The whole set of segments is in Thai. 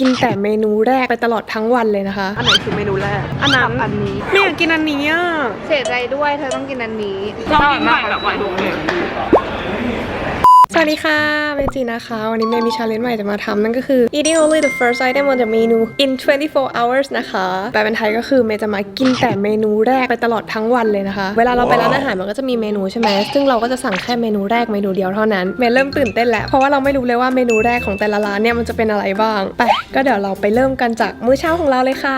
กินแต่เมนูแรกไปตลอดทั้งวันเลยนะคะ อันไหนคือเมนูแรก อันนั้นอันนี้ไม่อยากกินอันนี้อะ เสียใจด้วยเธอต้องกินอันนี้ เรากินใหม่แบบใหม่ทุกเม สวัสดีค่ะเมจีนะคะ วันนี้เมย์มีชาเลนจ์ใหม่จะมาทำนั่นก็คือ eating only the first item on the menu in 24 hours นะคะแปลเป็นไทยก็คือเมย์จะมากินแต่เมนูแรกไปตลอดทั้งวันเลยนะคะ เวลาเราไปร้านอาหารมันก็จะมีเมนูใช่ไหมซึ่งเราก็จะสั่งแค่เมนูแรกเมนูเดียวเท่านั้นเมย์เริ่มตื่นเต้นแล้วเพราะว่าเราไม่รู้เลยว่าเมนูแรกของแต่ละร้านเนี่ยมันจะเป็นอะไรบ้างไปก็เดี๋ยวเราไปเริ่มกันจากมื้อเช้าของเราเลยค่ะ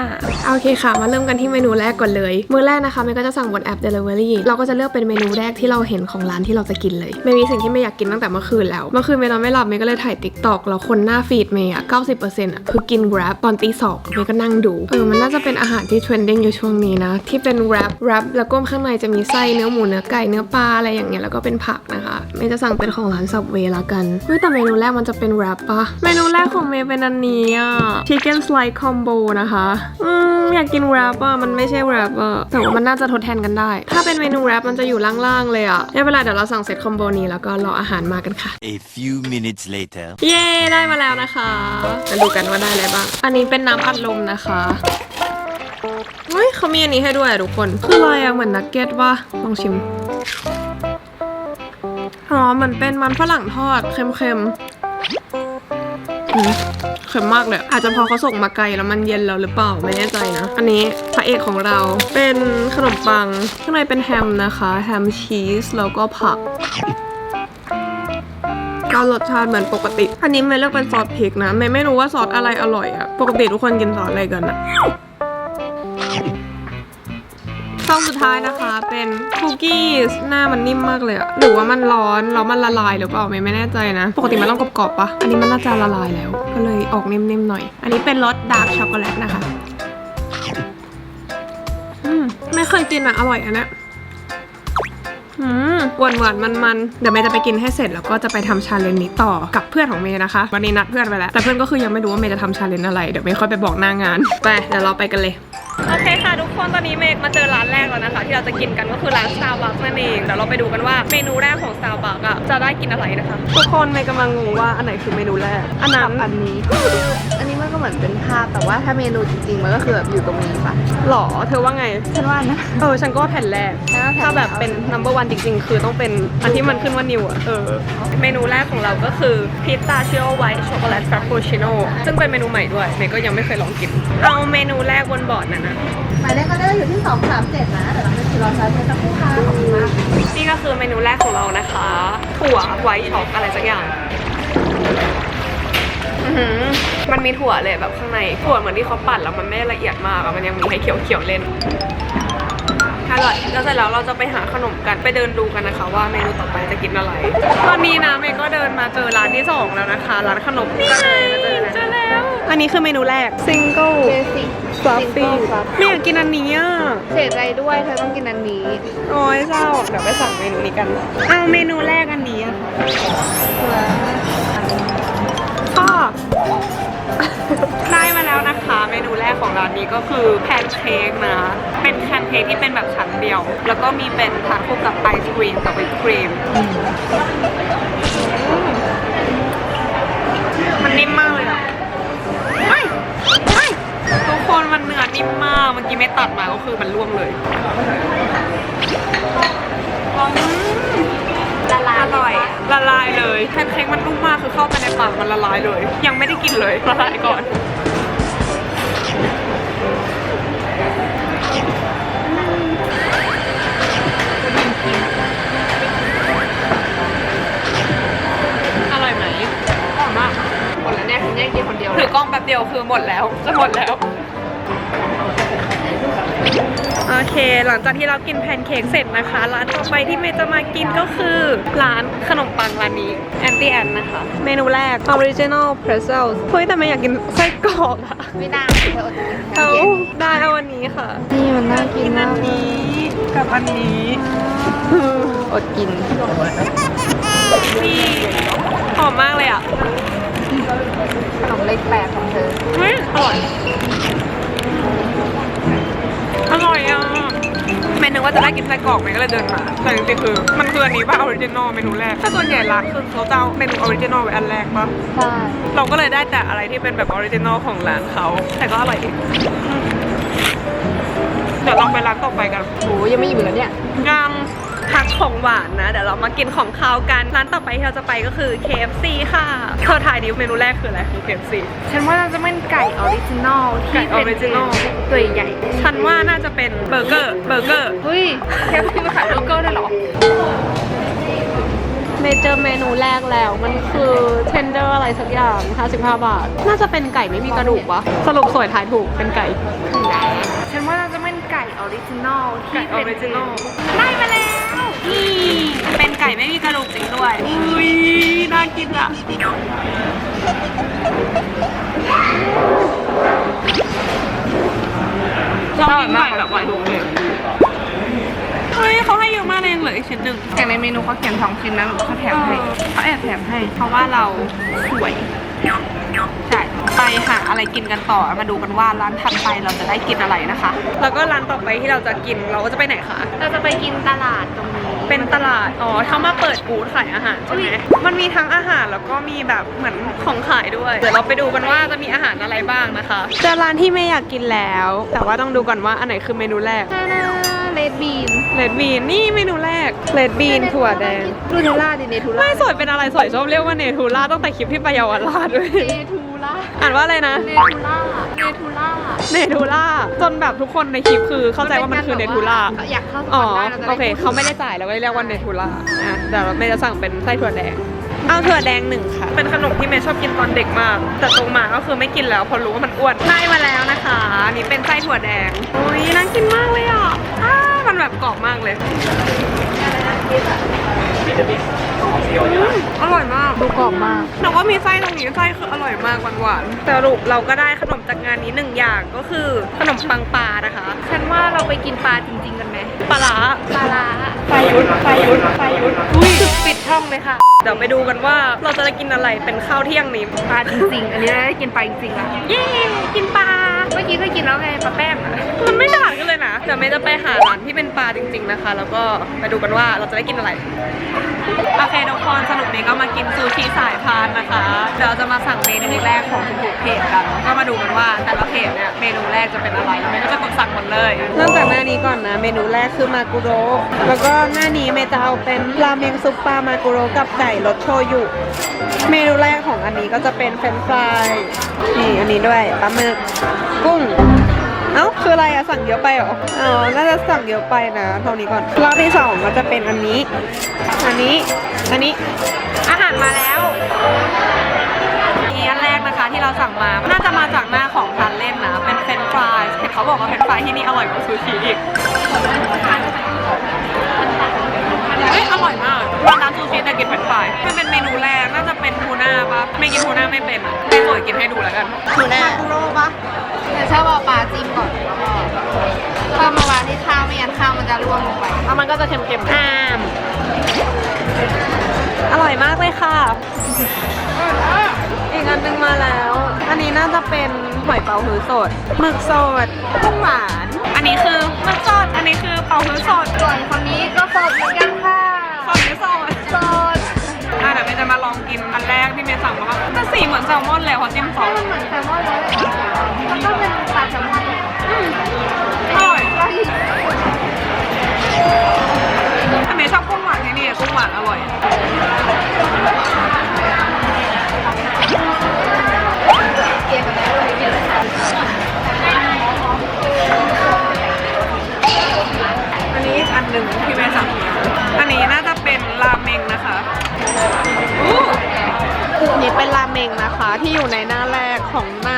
โอเคค่ะ มาเริ่มกันที่เมนูแรกก่อนเลยมื้อแรกนะคะเมย์ก็จะสั่งบนแอป delivery เราก็จะเลือกเป็นเมนูแรกที่เราเห็นของร้านที่เราจะกินเลยเมย์มีสิ่งที่ไม่อยากกินตั้งแต่เมื่อคืนแล้ว เมื่อคืนเมย์นอนไม่หลับเมย์ก็เลยถ่าย TikTok แล้วคนหน้าฟีดเมย์อะ90%อร์เซ็นต์อะคือกิน Grab ตอนตีสองเมย์ก็นั่งดู เออ มันน่าจะเป็นอาหารที่ trending อยู่ช่วงนี้นะ ที่เป็น wrap wrap แล้วก็ข้างในจะมีไส้เนื้อหมูเนื้อไก่เนื้อปลาอะไรอย่างเงี้ยแล้วก็เป็นผักนะคะเมย์จะสั่งเป็นของร้าน Subway ละกันเฮ้ยแต่เมนูแรกมันจะเป็น wrap ปะเมนูแรกของเมย์เป็นอันนี้อะ chicken slice combo นะคะอืมอยากกิน wrap อะมันไม่ใช่ wrap อะแต่ว่ามันน่าจะทดแทนกันได้ ถ้าเป็นเมนู wrap มันจะอยู่ล่างๆเลยอะไม่เป็นไรเดี๋ยวเราสั่งเสร็จคอมโบนี้แล้วก็รออาหารมากันค่ะ A few minutes later. เย้ได้มาแล้วนะคะมาดูกันว่าได้อะไรบ้าง อันนี้เป็นน้ำอัดลมนะคะเฮ้ยเขามีอันนี้ให้ด้วยอะทุกคน คืออะไรอะเหมือนนักเก็ตว่าลองชิมอ๋อเหมือนเป็นมันฝรั่งทอดเค็มๆอืมเค็มมากเลย อาจจะเพอเขาส่งมาไกลแล้วมันเย็นแล้วหรือเปล่าไม่แน่ใจนะ อันนี้พระเอกของเราเป็นขนมปัง ข้างในเป็นแฮมนะคะ แฮมชีสแล้วก็ผัก ก็รสชาติเหมือนปกติอันนี้เมย์เลือกเป็นซอสพริกนะเมย์ไม่รู้ว่าซอสอะไรอร่อยอะปกติทุกคนกินซอสอะไรกันอะช่องสุดท้ายนะคะเป็นคุกกี้หน้ามันนิ่มมากเลยอะหรือว่ามันร้อนแล้วมันละลายหรือเปล่าเมย์ไม่แน่ใจนะ ปกติมันต้องกรอบๆปะอันนี้มันน่าจะละลายแล้ว ก็เลยออกนิ่มๆหน่อย อันนี้เป็นรสดาร์กช็อกโกแลตนะคะ อืมไม่เคยกินอะอร่อยอันเนี้ย หวานหวานมันมันๆเดี๋ยวเมย์จะไปกินให้เสร็จแล้วก็จะไปทำชาเลนจ์นี้ต่อกับเพื่อนของเมย์นะคะ วันนี้นัดเพื่อนไปแล้ว แต่เพื่อนก็คือยังไม่รู้ว่าเมย์จะทำชาเลนจ์อะไร เดี๋ยวเมย์ค่อยไปบอกหน้างาน ไป เดี๋ยวเราไปกันเลย โอเคค่ะทุกคน ตอนนี้เมย์มาเจอร้านแรกแล้วนะคะ ที่เราจะกินกันก็คือร้าน Starbucks นั่นเอง เดี๋ยวเราไปดูกันว่าเมนูแรกของ Starbucks อะจะได้กินอะไรนะคะ ทุกคนเมย์กำลังงงว่าอันไหนคือเมนูแรก อันนั้นอันนี้อันนี้ มันก็เหมือนเป็นภาพแต่ว่าถ้าเมนูจริงๆมันก็คือแบบอยู่ตรงนี้ปะหรอเธอว่าไง ฉันว่านะ เออ ฉันก็ว่าแผ่นแรกฉันว่าแผ่นถ้าแบบเป็น number one จริง ๆ คือต้องเป็นอันที่มันขึ้นว่านิวอะเออ เมนูแรกของเราก็คือพิซซ่าชิโอไวท์ช็อกโกแลตฟร a ปปูชิโน่ซึ่งเป็นเมนูใหม่ด้วยเมย์ก็ยังไม่เคยลองกิน เอาเมนูแรกบนบอร์ดนั่นนะหมายเลขก็ได้อยู่ที่2 3 7นะแต่เราจะถือรอใช้เป็นสักครู่ค่ะขอบคุณมากนี่ก็คือเมนูแรกของเรานะคะ ถั่วไวท์ช็อกอะไรสักอย่างอื้อหือ มันมีถั่วเลยแบบข้างในถั่วเหมือนที่เขาปั่นแล้วมันไม่ได้ละเอียดมากอะมันยังมีให้เขียวๆเล่นอร่อยแล้วเสร็จแล้วเราจะไปหาขนมกันไปเดินดูกันนะคะ ว่าเมนูต่อไปจะกินอะไร ตอนนี้นะเมย์ก็เดินมาเจอร้านที่สองแล้วนะคะ ร้านขนมนี่ไงเจอแล้ว อันนี้คือเมนูแรก single เบสิก fluffy ไม่อยากกินอันนี้อะเสียใจด้วยเธอต้องกินอันนี้ โอ้ยเศร้าเดี๋ยวไปสั่งเมนูนี้กัน เอาเมนูแรกอันนี้อะค่ะ นนี้ก็คือแพนเค้กนะ เป็นแพนเค้กที่เป็นแบบชั้นเดียว แล้วก็มีเป็นทานคู่กับไอศครีมกับวิปครีม มันนิ่มมากเลยอะเฮ้ยเฮ้ยทุกคนมันเนื้อนิ่มมาก เมื่อกี้ไม่ตัดมาก็คือมันร่วงเลยอืมละลายอร่อย ละลายเลยแพนเค้กมันนุ่มมากคือเข้าไปในปากมันละลายเลย ยังไม่ได้กินเลยละลายก่อน อร่อยไหมอร่อยมากหมดแล้วเนี่ยฉันแยกกินคนเดียวถือกล้องแป๊บเดียวคือหมดแล้ว จะหมดแล้ว อเค หลังจากที่เรากินแพนเค้กเสร็จนะคะ ร้านต่อไปที่เมย์จะมากินก็คือ ร้านขนมปังร้านนี้แอนตี้แอนนะคะ เมนูแรก Original Pretzel เฮ้ยแต่ไม่อยากกินไส้กรอกอะไม่ได้เธออดกินเอาได้เอาวันนี้ค่ะ นี่มันน่ากินอัมานกนี้กับอันนี้อดกินนี่หอมมากเลยอะขนมเลขแปดของเธอเฮ้ยอร่อย ว่าจะได้กินไส้กรอกไหมก็เลยเดินมาแต่จริงๆคือมันคืออันนี้ว่าออริจินอลเมนูแรกถ้าส่วนใหญ่ร้านคือเขาจะเอาเมนูออริจินอลไว้อันแรกปะใช่เราก็เลยได้แต่อะไรที่เป็นแบบออริจินอลของร้านเขาแต่ก็อร่อยดีเดี๋ยวลองไปร้านต่อไปกันโหยังไม่อิ่มแล้วเนี่ยยัง พักของหวานนะ เดี๋ยวเรามากินของคาวกัน ร้านต่อไปที่เราจะไปก็คือ KFC ค่ะเธอถ่ายดิเมนูแรกคืออะไรคือ KFC ฉันว่าน่าจะเป็นไก่ออริจินอลไก่ที่เป็น original ตัวใหญ่ ฉันว่าน่าจะเป็นเบอร์เกอร์เบอร์เกอร์เฮ้ยแค่ที่มาขายเบอร์เกอร์ได้วยเหรอเมเจอร์เมนูแรกแล้วมันคือเทนเดอร์อะไรสักอย่าง 55 บาท น่าจะเป็นไก่ไม่มีกระดูกปะสรุปสวยถ่ายถูกเป็นไก่ ฉันว่าน่าจะเป็นไก่ออริจินอลที่ไก่อเป็อนริจินอลได้มาแล้วนี่ เป็นไก่ไม่มีกระดูกจริงด้วย อุ้ยน่ากินอะชอบกินไก่แบบไก่ถูกเลยเฮ้ยเขาให้เยอะมากเลยยังเหลืออีกชิ้นหนึ่งอย่างในเมนูเขาเขียนสองชิ้นนะหรือเขาแถมให้เขาแอบแถมให้ เพราะว่าเราสวยใช่ไปหา อะไรกินกันต่อมาดูกันว่าร้านถัดไปเราจะได้กินอะไรนะคะ แล้วก็ร้านต่อไปที่เราจะกินเราก็จะไปไหนคะเราจะไปกินตลาดตรงนี้เป็นตลาดอ๋อเขามาเปิดบูธขายอาหารใช่ไหมมันมีทั้งอาหารแล้วก็มีแบบเหมือนของขายด้วยเดี๋ยวเราไปดูกันว่าจะมีอาหารอะไรบ้างนะคะเจอร้านที่ไม่อยากกินแล้ว แต่ว่าต้องดูก่อนว่าอันไหนคือเมนูแรกตาดา เลดบีนเลดบีนนี่เมนูแรกเลดบีนถั่วแดงดูเทล่าดิเนทูล่าไม่สวยเป็นอะไรสวยชอบเรียกว่าเนทูล่าตั้งแต่คลิปที่ไปเยาวราชด้วยเนทูล่าอ่านว่าอะไรนะเนทูล่าเนทูล่าเนทูล่าจนแบบทุกคนในคลิปคือเข้าใจว่ามันคือเนทูล่าอยากเข้าอ๋อก่อนได้ราจะได้โอเคเขาไม่ได้จ่ายเราก็เลยเรียกว่าเนทูล่าอะเดี๋ยวเราเมย์จะสั่งเป็นไส้ถั่วแดงเอาถั่วแดงหนึ่งค่ะ เป็นขนมที่เมย์ชอบกินตอนเด็กมาก แต่โตมาก็คือไม่กินแล้วเพอรู้ว่ามันอ้วนได้มาแล้วนะคะอันนี่เป็นไส้ถั่วแดงโอ้ยน่ากินมากเลยอะอ้า มันแบบกรอบมากเลยอืมอร่อยมาก ดูกรอบมาก แต่ว่ามีไส้ตรงนี้ไส้คืออร่อยมากหวานๆสรุปเราก็ได้ขนมจากงานนี้หนึ่งอย่างก็คือขนมปังปลานะคะ ฉันว่าเราไปกินปลาจริงๆกันไหมปลาร้าปลาร้าไฟยุทธไฟยุทธไฟยุทธอุ้ยปิดช่องเลยค่ะ เดี๋ยวไปดูกันว่าเราจะได้กินอะไรเป็นข้าวเที่ยงนี้ปลาจริงๆ อันนี้เราได้กินปลาจริงๆแล้วเย้ กินปลา เมื่อกี้เคยกินแล้วไงปลาแป้งอะมันไม่ต่างกัน เลยนะเดี๋ยวเมย์จะไปหาร้านที่เป็นปลาจริง ๆนะคะ แล้วก็ไปดูกันว่าเราจะได้กินอะไร โอเคทุกคนสรุปนี้ก็มากินซูชิสายพานนะคะ เดี๋ยวเราจะมาสั่งเมนูแรกของทุกๆเพจกัน ก็มาดูกันว่าแต่ละเพจเนี่ยเมนูแรกจะเป็นอะไรเมย์ก็จะกดสั่งหมดเลย เริ่มจากหน้านี้ก่อนนะ เมนูแรกคือมากุโรแล้วก็หน้านี้เมย์จะเอาเป็นราเมงซุปปลามากุโรกับไก่รสโชยุ เมนูแรกของอันนี้ก็จะเป็นเฟรนฟรายนี่อันนี้ด้วยปลาหมึกกุ้ง เอ้าคืออะไรอะสั่งเยอะไปเหรออ๋อน่าจะสั่งเยอะไปนะเท่านี้ก่อนรอบที่สองก็จะเป็นอันนี้ อันนี้อันนี้อาหารมาแล้วนี่อันแรกนะคะที่เราสั่งมาน่าจะมาจากหน้าของทานเล่นนะเป็นเฟรนฟรายเห็นเขาบอกว่าเฟรนฟรายที่นี่อร่อยกว่าซูชิอีกเฮ้ยอร่อยมากร้านซูชิแต่กินเฟรนฟรายมันเป็นเมนูแรกน่าจะเป็นทูน่า ไม่กินทูน่าไม่เป็นอะให้สวยกินให้ดูแล้วกันทูน่าคุโร่ปะแต่ชอบเอาปลาจิ้มก่อนแล้วก็เพิ่มมาวางที่ข้าวไม่งั้นข้าวมันจะร่วงลงไปแล้วมันก็จะเค็มๆอ้าม อร่อยมากเลยค่ะ อีกอันหนึงมาแล้ว อันนี้น่าจะเป็นหอยเป๋าฮื้อสดหมึกสดกุ้งหวาน อันนี้คือหมึกสด อันนี้คือเป๋าฮื้อสดส่วนคนนี้ก็สดเหมือนกันค่ะสดหรือสดสด อะเดี๋ยวเมย์จะมาลองกินอันแรกที่เมย์สั่งมาว่าแต่สีเหมือนแซลมอนเลยเพราะจิ้มซอให้สมันเหมือนแซลมอนเลยแล้วก็เป็นปลาแซลมอนอร่อย ที่อยู่ในหน้าแรกของหน้า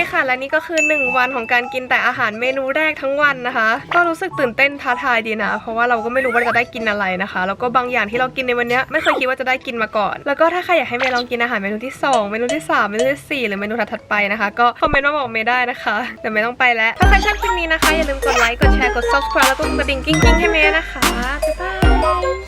เคค่ะ และนี่ก็คือ 1 วันของการกินแต่อาหารเมนูแรกทั้งวันนะคะ ก็รู้สึกตื่นเต้นท้าทายดีนะ เพราะว่าเราก็ไม่รู้ว่าจะได้กินอะไรนะคะ แล้วก็บางอย่างที่เรากินในวันนี้ไม่เคยคิดว่าจะได้กินมาก่อน แล้วก็ถ้าใครอยากให้เมย์ลองกินอาหารเมนูที่ 2 เมนูที่ 3 เมนูที่ 4 หรือเมนูถัดๆไปนะคะ ก็คอมเมนต์มาบอกเมย์ได้นะคะเดี๋ยวเมย์ต้องไปแล้วถ้าใครชอบคลิปนี้นะคะอย่าลืมกดไลค์กดแชร์กด subscribe แล้วก็กดกระดิ่งกิ้งๆให้เมย์นะคะบ๊ายบาย